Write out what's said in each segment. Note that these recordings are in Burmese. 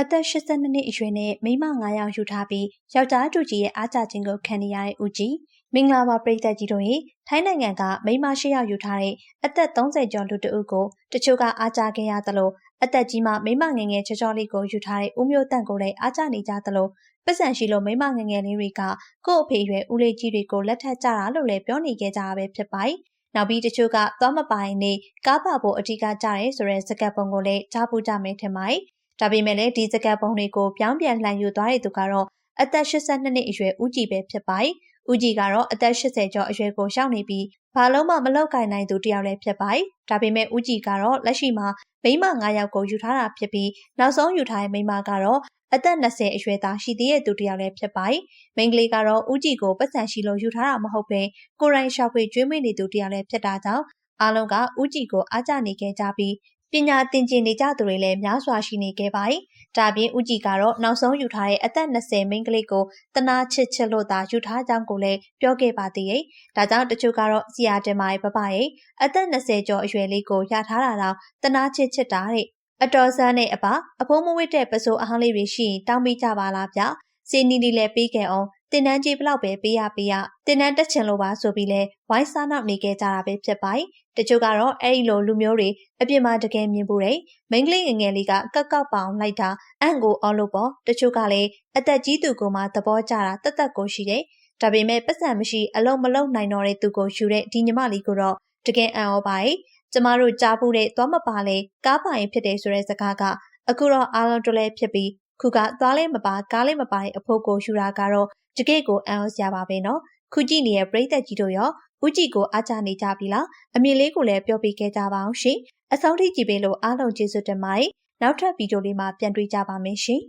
အသက်82နှစ်အရွယ်နဲ့မိန်းမ9ယောက်ယူထားပြီးယောက်ျားတူကြီးရဲ့အားကြခြင်းကိုခံနေရတဲ့ဦးကြီးမင်္ဂလာပါပရိသတ်ကြီးတို့ရေထိုင်းနိုင်ငံကမိန်းမရှိယောက်ယူထားတဲ့အသက်30ကျော်လူတဦးကိုတချို့ကအားကြခဲ့ရသလိုအသက်ကြီးမှမိန်းမငယ်ငယ်ချောချောလေးကိုယူထားတဲ့ဦးမျိုးတန့်ကိုလည်းအားကြနေကြသလိုပတ်စံရှိလို့မိန်းမငယ်ငယ်လေးတွေကကို့အဖေရွယ်ဦးလေးကြီးတွေကိုလက်ထပ်ကြတာလို့လည်းပြောနေကြကြတာပဲဖြစ်ပါတယ်နောက်ပြီးတချို့ကသွားမပိုင်နေကားပါဖို့အထူးကကြရဲဆိုတဲ့စကားပုံကိုလည်းကြားပူးကြမယ်ထင်ပါတယ်။ ဒါပေမဲ့လည်းဒီစကားပုံတွေကိုပြောင်းပြန်လှန်ယူသွားတဲ့သူကတော့အသက်82နှစ်အရွယ်ဦးကြည်ပဲဖြစ်ပါတယ်။ဦးကြည်ကတော့အသက်80ကျော်အရွယ်ကိုရှောင်နေပြီးဘာလုံးမှမလောက်ကင်နိုင်သူတယောက်လည်းဖြစ်ပါတယ်။ဒါပေမဲ့ဦးကြည်ကတော့လက်ရှိမှာမိန်းမ9ယောက်ကိုယူထားတာဖြစ်ပြီးနောက်ဆုံးယူထားတဲ့မိန်းမကတော့အသက်20အရွယ်သားရှိသေးတဲ့သူတယောက်လည်းဖြစ်ပါတယ်။မိန်းကလေးကတော့ဦးကြည်ကိုပတ်စံရှိလို့ယူထားတာမဟုတ်ဘဲကိုရိုင်းရှောက်ဖွေကျွေးမွေးနေသူတယောက်လည်းဖြစ်တာကြောင့်အားလုံးကဦးကြည်ကိုအားကျနေခဲ့ကြပြီး ပညာသင်ကျင်နေကြသူတွေလည်းများစွာရှိနေခဲ့ပါတယ်။ဒါပြင်ဦးကြည်ကတော့နောက်ဆုံးယူထားတဲ့အသက်20မိန်းကလေးကိုတနာချစ်ချစ်လို့သာယူထားကြောင်းကိုလည်းပြောခဲ့ပါသေးရဲ့။ဒါကြောင့်တချို့ကတော့စီယာတင်မာရဲ့ပပရဲ့အသက်20ကျော်အရွယ်လေးကိုရထားတာတော့တနာချစ်ချစ်တာတဲ့အတော်ဆန်းနဲ့အပအဖိုးမဝစ်တဲ့ပစိုးအားလေးတွေရှိရင်တောင်းပေးကြပါလားဗျ။စီနီနီလည်းပေးခဲ့အောင် တင်တန်းကြီးဘလောက်ပဲပေးရပေးရတင်တန်းတက်ချင်လို့ပါဆိုပြီးလဲဝိုင်းစားနောက်နေခဲ့ကြတာပဲဖြစ်ပါတယ်။တချို့ကတော့အဲ့ဒီလိုလူမျိုးတွေအပြစ်မှာတကယ်မြင်ဖို့တယ်။မိန်းကလေးငယ်ငယ်လေးကကောက်ကောက်ပောင်လိုက်တာအန့်ကိုအော်လို့ပေါ့တချို့ကလည်းအသက်ကြီးသူကမှသဘောကျတာတသက်ကိုရှိတယ်။ဒါပေမဲ့ပတ်စံမရှိအလုံးမလုံးနိုင်တော့တဲ့သူကိုယူတဲ့ဒီညီမလေးကိုတော့တကယ်အံ့ဩပါရဲ့။ကျမတို့ကြားဖို့တဲ့သွားမပါလေကားပါရင်ဖြစ်တယ်ဆိုတဲ့စကားကအခုတော့အားလုံးတလဲဖြစ်ပြီးခုကသွားလဲမပါကားလဲမပါတဲ့အဖို့ကိုယူတာကတော့ တကယ့်ကိုအံ့ဩစရာပါပဲနော်ခုကြည့်နေတဲ့ပရိသတ်ကြီးတို့ရောဦးကြည်ကိုအားကြနေကြပြီလားအမြင်လေးကိုလည်းပြောပြခဲ့ကြပါအောင်ရှင်အဆုံးထိကြည့်ပေးလို့အားလုံးကျေးဇူးတင်ပါတယ်နောက်ထပ်ဗီဒီယိုလေးမှာပြန်တွေ့ကြပါမယ်ရှင်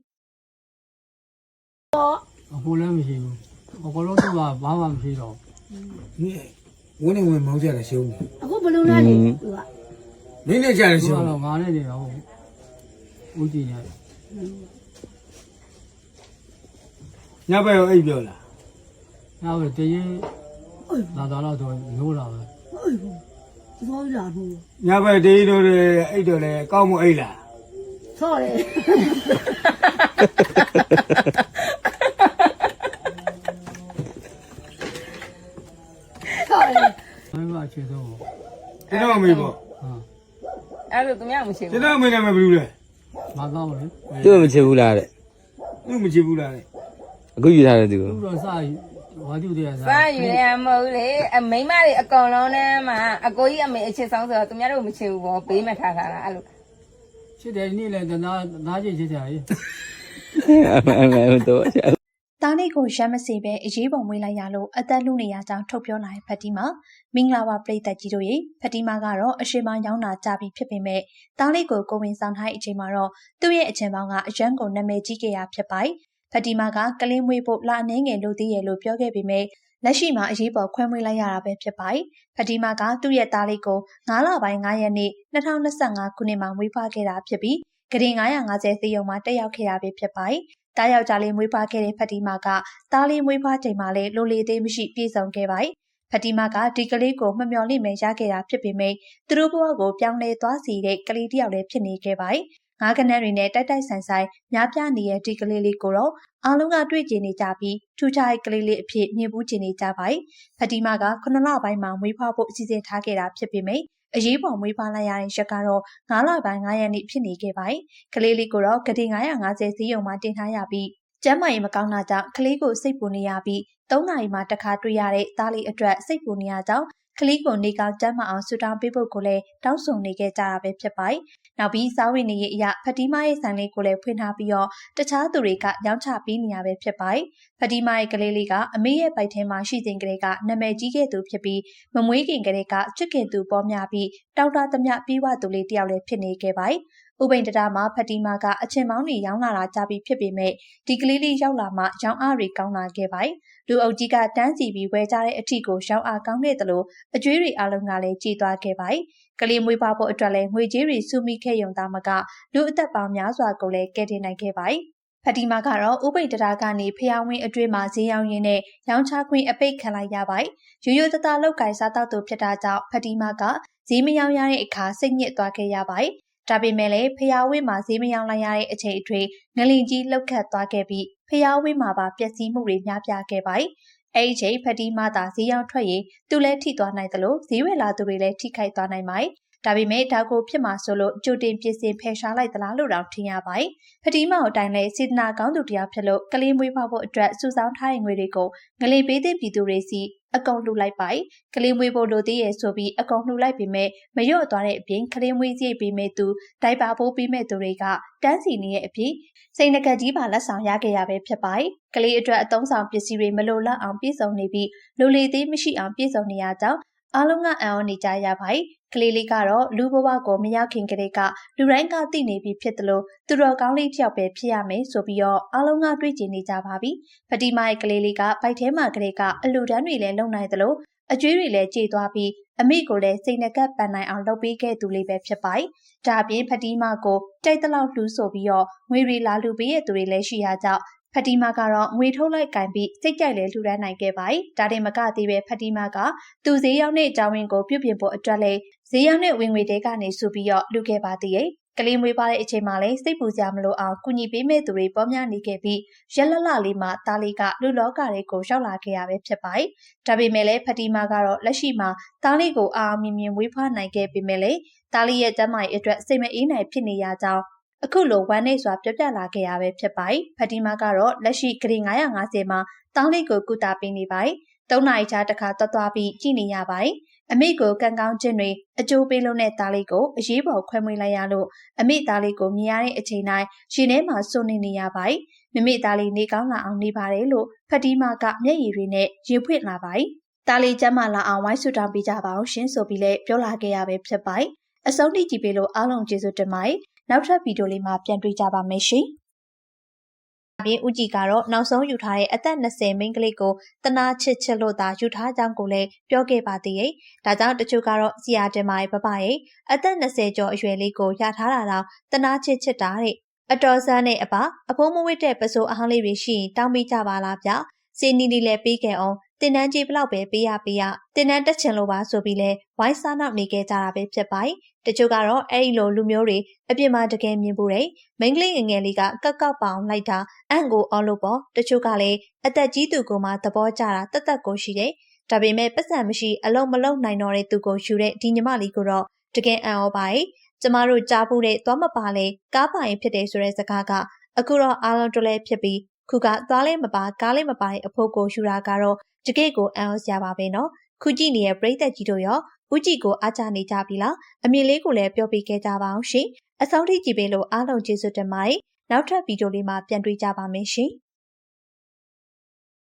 အဖိုးလည်းမရှိဘူးအကောလုံးတို့ကဘာမှမရှိတော့နေဝင်နေဝင်မောင်းကြတယ်ရှုံးတယ်အခုဘလူးလားနေသူကနင်းနေကြတယ်ရှုံးတော့ငါနဲ့နေတာဟုတ်ဦးကြည်နေတယ် 伢不要 A 表了，伢为第一，那咋那都牛了？哎呦，这咋是俩猪？伢不要第一票嘞，A 票嘞，搞么 A 了？操嘞！哈哈哈哈哈哈哈哈哈哈哈哈！操嘞！那个切不？这个没不？啊。俺们昨天没切过。这个没两百不丢嘞。马钢的。又没切不来了。又没切不来了。အခုယူထားတဲ့သူကိုသူတော့စဝါကျူတဲ့စားစားယူရမဟုတ်လေအမိန်းမတွေအကောင်လုံးနဲ့မှအကိုကြီးအမေအချစ်ဆောင်ဆိုတော့သူများတို့မချစ်ဘူးပေါ့ပေးမှထားတာလားအဲ့လိုချစ်တယ်နေ့လည်းတနာနားချစ်ချစ်ကြရေးအမအမတော့တားလေးကိုရမ်းမစေပဲအရေးပေါ်မွေးလိုက်ရလို့အသက်လူနေရကြောင်းထုတ်ပြောလာတဲ့ဖတ်တီမာမင်္ဂလာပါပရိသတ်ကြီးတို့ရေဖတ်တီမာကတော့အရှိမရောင်းတာကြပြီဖြစ်ပေမဲ့တားလေးကိုကိုဝင်ဆောင်ထားတဲ့အချိန်မှာတော့သူ့ရဲ့အချင်းပေါင်းကအရန်ကိုနာမည်ကြီးခဲ့ရဖြစ်ပါတယ် ဖတ်တီမာကကလင်းမွေးဖို့လာအနေငယ်လို့သေးရဲ့လို့ပြောခဲ့ပေမဲ့လက်ရှိမှာအရေးပေါ်ခွဲမွေးလိုက်ရတာပဲဖြစ်ပါတယ်ဖတ်တီမာကသူ့ရဲ့တားလေးကို9လပိုင်း9ရက်နေ့2025ခုနှစ်မှာမွေးဖွားခဲ့တာဖြစ်ပြီးဂရင်950သေယုံမှာတက်ရောက်ခဲ့တာပဲဖြစ်ပါတယ်တားယောက်ျားလေးမွေးဖွားခဲ့တဲ့ဖတ်တီမာကတားလေးမွေးဖွားချိန်မှာလည်းလိုလေသေးမရှိပြေဆုံးခဲ့ပါတယ်။ဖတ်တီမာကဒီကလေးကိုမမျှော်လင့်မဲရခဲ့တာဖြစ်ပေမဲ့သူတို့ဘဝကိုပြောင်းလဲသွားစေတဲ့ကလေးတစ်ယောက်လည်းဖြစ်နေခဲ့ပါတယ်။ ငါးကနန်းတွေနဲ့တိုက်တိုက်ဆိုင်ဆိုင်များပြားနေတဲ့ဒီကလေးလေးကိုတော့အားလုံးကတွေ့ကျင်နေကြပြီးထူးခြားတဲ့ကလေးလေးအဖြစ်မြင်ဘူးကျင်နေကြပါတယ်။ဖတ်တီမာက9လပိုင်းမှာမွေးဖွားဖို့အစီအစဉ်ထားခဲ့တာဖြစ်ပေမဲ့အရေးပေါ်မွေးဖွားလိုက်ရတဲ့ရက်ကတော့9လပိုင်း9ရက်နေ့ဖြစ်နေခဲ့ပါတယ်။ကလေးလေးကိုတော့ဂတိ950စီးရုံမှာတင်ထားရပြီးကျမ်းမာရေးမကောင်းတာကြောင့်ကလေးကိုစိတ်ပူနေရပြီး၃နာရီမှတစ်ခါတွေ့ရတဲ့သားလေးအတွက်စိတ်ပူနေရကြောင်း ကလေးကိုနေကောင်းကျမ်းမာအောင်ဆူတောင်းပေးဖို့ကိုလည်းတောင်းဆိုနေခဲ့ကြတာပဲဖြစ်ပါတယ်။နောက်ပြီးစားဝတ်နေရေးအရာဖတီမာရဲ့ဆိုင်လေးကိုလည်းဖွင့်ထားပြီးတော့တခြားသူတွေကရောင်းချပေးနေရပဲဖြစ်ပါတယ်။ဖတီမာရဲ့ကလေးလေးကအမေရဲ့ဗိုက်ထဲမှာရှိစဉ်ကလေးကနာမည်ကြီးခဲ့သူဖြစ်ပြီးမမွေးခင်ကလေးကချစ်ခင်သူပေါ်များပြီးတောက်တာသမျှပြီးဝသူလေးတယောက်လည်းဖြစ်နေခဲ့ပါတယ်။ ဥပိန်တတာမှာဖတီမာကအချင်းမောင်းတွေရောင်းလာတာကြပြီးဖြစ်ပေမဲ့ဒီကလေးလေးရောက်လာမှရောင်းအားတွေကောင်းလာခဲ့ပါတယ်။လူအုပ်ကြီးကတန်းစီပြီးဝဲကြတဲ့အထီကိုရောင်းအားကောင်းခဲ့တယ်လို့အကျွေးတွေအလုံးကလည်းကြည်သွားခဲ့ပါတယ်။ကလေးမွေးဖွားဖို့အတွက်လည်းငွေကြေးတွေစုမိခဲ့ရုံသားမကလူအသက်ပေါင်းများစွာကိုလည်းကယ်တင်နိုင်ခဲ့ပါတယ်။ဖတီမာကတော့ဥပိန်တတာကနေဖျားဝင်းအတွင်းမှာဈေးရောင်းရင်းနဲ့ရောင်းချခွင့်အပိတ်ခံလိုက်ရပါတယ်။ရိုးရိုးသားသားလောက်ကင်စားတော့သူဖြစ်တာကြောင့်ဖတီမာကဈေးမရောင်းရတဲ့အခါစိတ်ညစ်သွားခဲ့ရပါတယ်။ ဒါပေမဲ့လည်းဖျားဝင်းမှာဈေးမယောင်းလိုက်ရတဲ့အချိန်အတွင်းငလင်ကြီးလှုပ်ခတ်သွားခဲ့ပြီးဖျားဝင်းမှာပါပျက်စီးမှုတွေများပြားခဲ့ပါတယ်။အဲဒီချိန်ဖတီမာသာဈေးရောင်းထွက်ရင်သူလည်းထိသွားနိုင်တယ်လို့ဈေးဝယ်လာသူတွေလည်းထိခိုက်သွားနိုင်ပါတယ်။ဒါပေမဲ့ဒါကိုဖြစ်မှာဆိုလို့ကြိုတင်ပြင်ဆင်ဖယ်ရှားလိုက်သလားလို့တောင်ထင်ရပါတယ်။ဖတီမာကိုတိုင်လဲစေတနာကောင်းသူတယောက်ဖြစ်လို့ကလေးမွေးဖွားဖို့အတွက်စုဆောင်းထားတဲ့ငွေတွေကိုငလင်ပေးတဲ့ပြည်သူတွေစီ အကုန်လှူလိုက်ပါတယ်။ကလေးမွေးဖို့လိုသေးရဲ့ဆိုပြီးအကုန်လှူလိုက်ပေမဲ့မလျော့သွားတဲ့အပြင်ကလေးမွေးစရိတ်ပေးမဲ့သူဒိုက်ပါဖို့ပေးမဲ့သူတွေကတန်းစီနေတဲ့အပြင်စိန်နကကြီးပါလက်ဆောင်ရခဲ့ရပဲဖြစ်ပါတယ်။ကလေးအတွက်အသုံးဆောင်ပစ္စည်းတွေမလိုလောက်အောင်ပြည့်စုံနေပြီးလိုလေသေးမရှိအောင်ပြည့်စုံနေရကြောင်းအားလုံးကအံ့ဩနေကြရပါတယ်။ ကလေးလေးကတော့လူဘဝကိုမရောက်ခင်ကလေးကလူတိုင်းကသိနေပြီဖြစ်တယ်လို့သူတော်ကောင်းလေးတစ်ယောက်ပဲဖြစ်ရမယ်ဆိုပြီးတော့အားလုံးကတွေးကြည့်နေကြပါပြီ။ဖတီမာရဲ့ကလေးလေးကဘိုက်ထဲမှာကလေးကအလူတန်းတွေလည်းလုံနိုင်တယ်လို့အကျွေးတွေလည်းကြေသွားပြီးအမိကိုလည်းစိတ်နှကပ်ပန်နိုင်အောင်လုပ်ပေးခဲ့သူလေးပဲဖြစ်ပါတယ်။ဒါအပြင်ဖတီမာကိုတိုက်တလောက်လှူဆိုပြီးတော့ငွေရီလာလူပေးရသူတွေလည်းရှိရကြောင်း ဖတီမာကတော့ငွေထုတ်လိုက်ကင်ပြီးစိတ်ကြိုက်လဲလှူဒန်းနိုင်ခဲ့ပါတယ်။ဒါတင်မကသေးပဲဖတီမာကသူဈေးရောက်တဲ့အကြောင်းရင်းကိုပြုပြင်ဖို့အတွက်လဲဈေးရောက်တဲ့ဝင်ငွေတဲကနေစုပြီးတော့လှူခဲ့ပါသေးရဲ့။ကလေးမွေးပါတဲ့အချိန်မှာလဲစိတ်ပူစရာမလိုအောင်ကုညီပေးမဲ့သူတွေပေါများနေခဲ့ပြီးရက်လလလေးမှာတားလေးကလူလောကတွေကိုရောက်လာခဲ့ရပဲဖြစ်ပါတယ်။ဒါပေမဲ့လည်းဖတီမာကတော့လက်ရှိမှာတားလေးကိုအာအမြင်မြင်ဝေးဖွားနိုင်ခဲ့ပေမဲ့လည်းတားလေးရဲ့ကျမ်းမာရေးအတွက်စိတ်မအေးနိုင်ဖြစ်နေရကြောင်း အခုလိုဝမ်းနေစွာပြပြလာခဲ့ရပဲဖြစ်ပါတယ်။ဖတီမာကတော့လက်ရှိဂရီ950မှာတောင်းလေးကိုကုသပေးနေပါတယ်။၃နိုင်ချာတစ်ခါတွတ်သွားပြီးကြည့်နေရပါတယ်။အမိကိုကံကောင်းခြင်းတွေအကျိုးပေးလို့တဲ့သားလေးကိုအရေးပေါ်ခွဲမွေးလိုက်ရလို့အမိသားလေးကိုမြင်ရတဲ့အချိန်တိုင်းရှင်ထဲမှာစွနေနေရပါတယ်။မမိသားလေးနေကောင်းလာအောင်နေပါတယ်လို့ဖတီမာကမျက်ရည်တွေနဲ့ရေဖွင့်လာပါတယ်။သားလေးကျမ်းမာလာအောင်ဝိုင်းဆူတောင်းပေးကြပါအောင်ရှင်ဆိုပြီးလဲပြောလာခဲ့ရပဲဖြစ်ပါတယ်။အဆုံးထိကြည့်ပေးလို့အားလုံးကျေးဇူးတင်ပါတယ်။ နောက်ထပ်ဗီဒီယိုလေးမှာပြန်တွေ့ကြပါမယ်ရှင်။ပြင်ဦးကြည်ကတော့နောက်ဆုံးယူထားတဲ့အသက်20မိန်းကလေးကိုတနာချစ်ချစ်လို့သာယူထားကြောင်းကိုလည်းပြောခဲ့ပါသေးရဲ့။ဒါကြောင့်တချို့ကတော့စီယာတင်မာရဲ့ပပရဲ့အသက်20ကျော်အရွယ်လေးကိုရထားတာတော့တနာချစ်ချစ်တာတဲ့အတော်ဆန်းနဲ့အပအဖိုးမဝစ်တဲ့ပစိုးအဟောင်းလေးတွေရှိရင်တောင်းပေးကြပါလားဗျ။စီနီနီလည်းပေးခဲ့အောင် တင်တန်းကြီးဘလောက်ပဲပေးရပေးရတင်တန်းတက်ချင်လို့ပါဆိုပြီးလဲဝိုင်းစားနောက်နေခဲ့ကြတာပဲဖြစ်ပါတယ်။တချို့ကတော့အဲ့ဒီလိုလူမျိုးတွေအပြစ်မှာတကယ်မြင်ဖို့တဲ့မိန်းကလေးငယ်ငယ်လေးကကောက်ကောက်ပေါအောင်လိုက်တာအန့်ကိုအော်လို့ပေါ့တချို့ကလည်းအသက်ကြီးသူကမှသဘောကျတာတက်တက်ကိုရှိတယ်။ဒါပေမဲ့ပတ်စံမရှိအလုံးမလုံးနိုင်တော့တဲ့သူကိုယူတဲ့ဒီညီမလေးကိုတော့တကယ်အံ့ဩပါရဲ့။ကျမတို့ကြားဖို့တဲ့သွားမပါလေကားပိုင်ဖြစ်တယ်ဆိုတဲ့စကားကအခုတော့အားလုံးတလဲဖြစ်ပြီး ခုကသွားလဲမပါကားလဲမပါတဲ့အဖို့ကိုယူတာကတော့တကယ့်ကိုအံ့ဩစရာပါပဲနော်ခုကြည့်နေတဲ့ပရိသတ်ကြီးတို့ရောဦးကြည်ကိုအားကြနေကြပြီလားအမြင်လေးကိုလည်းပြောပြခဲ့ကြပါအောင်ရှင်အဆုံးထိကြည့်ပေးလို့အားလုံးကျေးဇူးတင်ပါတယ်နောက်ထပ်ဗီဒီယိုလေးမှာပြန်တွေ့ကြပါမယ်ရှင်